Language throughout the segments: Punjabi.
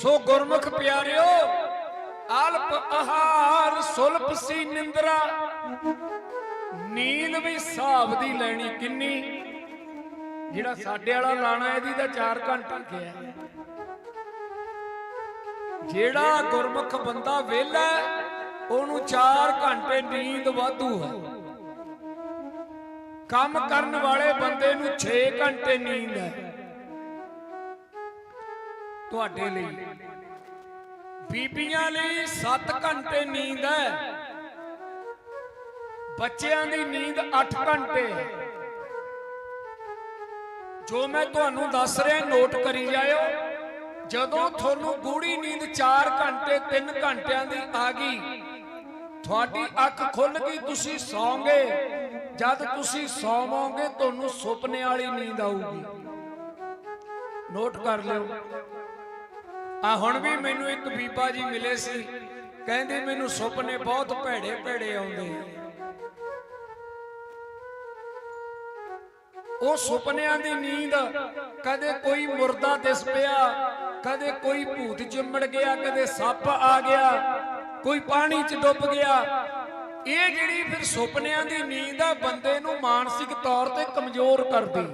ਸੋ ਗੁਰਮੁਖ ਪਿਆਰਿਓ, ਅਲਪ ਆਹਾਰ, ਸੁਲਪ ਸੀ ਨਿੰਦਰਾ। ਨੀਂਦ ਵੀ ਹਿਸਾਬ ਦੀ ਲੈਣੀ ਕਿੰਨੀ? ਜਿਹੜਾ ਸਾਡੇ ਵਾਲਾ ਲਾਣਾ, ਇਹਦੀ ਤਾਂ 4 ਘੰਟੇ ਗਿਆ ਜਿਹੜਾ ਗੁਰਮੁਖ ਬੰਦਾ ਵਿਹਲਾ ਉਹਨੂੰ 4 ਘੰਟੇ ਨੀਂਦ ਵਾਧੂ ਹੈ। ਕੰਮ ਕਰਨ ਵਾਲੇ ਬੰਦੇ ਨੂੰ 6 ਘੰਟੇ ਨੀਂਦ ਹੈ। ਤੁਹਾਡੇ ਲਈ। ਬੀਬੀਆਂ ਲਈ 7 ਘੰਟੇ ਨੀਂਦ ਹੈ। ਬੱਚਿਆਂ ਦੀ ਨੀਂਦ 8 ਘੰਟੇ। ਜੋ ਮੈਂ ਤੁਹਾਨੂੰ ਦੱਸ ਰਿਹਾ, ਨੋਟ ਕਰੀ ਜਾਇਓ। ਜਦੋਂ ਤੁਹਾਨੂੰ ਗੂੜੀ ਨੀਂਦ 4 ਘੰਟੇ 3 ਘੰਟਿਆਂ ਦੀ ਆ ਗਈ, ਤੁਹਾਡੀ ਅੱਖ ਖੁੱਲ ਗਈ, ਤੁਸੀਂ ਸੌਂਗੇ। ਜਦ ਤੁਸੀਂ ਸੌਵੋਗੇ, ਤੁਹਾਨੂੰ ਸੁਪਨੇ ਵਾਲੀ ਨੀਂਦ ਆਊਗੀ। ਨੋਟ ਕਰ ਲਿਓ। ਆ ਹੁਣ ਵੀ ਮੈਨੂੰ ਇੱਕ ਬੀਬਾ ਜੀ ਮਿਲੇ ਸੀ। ਕਹਿੰਦੇ ਮੈਨੂੰ ਸੁਪਨੇ ਬਹੁਤ ਭੈੜੇ ਭੈੜੇ ਆਉਂਦੇ ਉਹ ਸੁਪਨਿਆਂ ਦੀ ਨੀਂਦ ਕਦੇ ਕੋਈ ਮੁਰਦਾ ਦਿਸ ਪਿਆ, ਕਦੇ ਕੋਈ ਭੂਤ ਚਿੰਮੜ ਗਿਆ, ਕਦੇ ਸੱਪ ਆ ਗਿਆ, ਕੋਈ ਪਾਣੀ 'ਚ ਡੁੱਬ ਗਿਆ। ਇਹ ਜਿਹੜੀ ਫਿਰ ਸੁਪਨਿਆਂ ਦੀ ਨੀਂਦ ਆ, ਬੰਦੇ ਨੂੰ ਮਾਨਸਿਕ ਤੌਰ ਤੇ ਕਮਜ਼ੋਰ ਕਰਦੀ।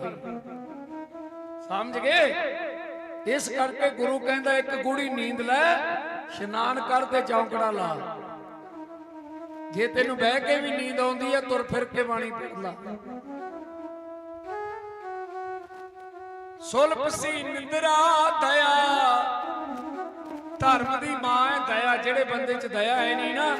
ਸਮਝ ਗਏ? ਇਸ ਕਰਕੇ ਗੁਰੂ ਕਹਿੰਦਾ, ਇੱਕ ਗੂੜੀ ਨੀਂਦ ਲੈ, ਇਸ਼ਨਾਨ ਕਰ ਤੇ ਚੌਂਕੜਾ ਲਾ। ਜੇ ਤੈਨੂੰ ਬਹਿ ਕੇ ਵੀ ਨੀਂਦ ਆਉਂਦੀ ਹੈ ਤੁਰ ਫਿਰ ਕੇ ਬਾਣੀ ਪੜ ਲਾ। ਸੁਲਪ ਸੀ ਨਿੰਦਰਾ ਦਇਆ, ਧਰਮ ਦੀ ਮਾਂ ਹੈ, ਦਇਆ, ਜਿਹੜੇ ਬੰਦੇ 'ਚ ਦਇਆ ਹੈ ਨਹੀਂ ਨਾ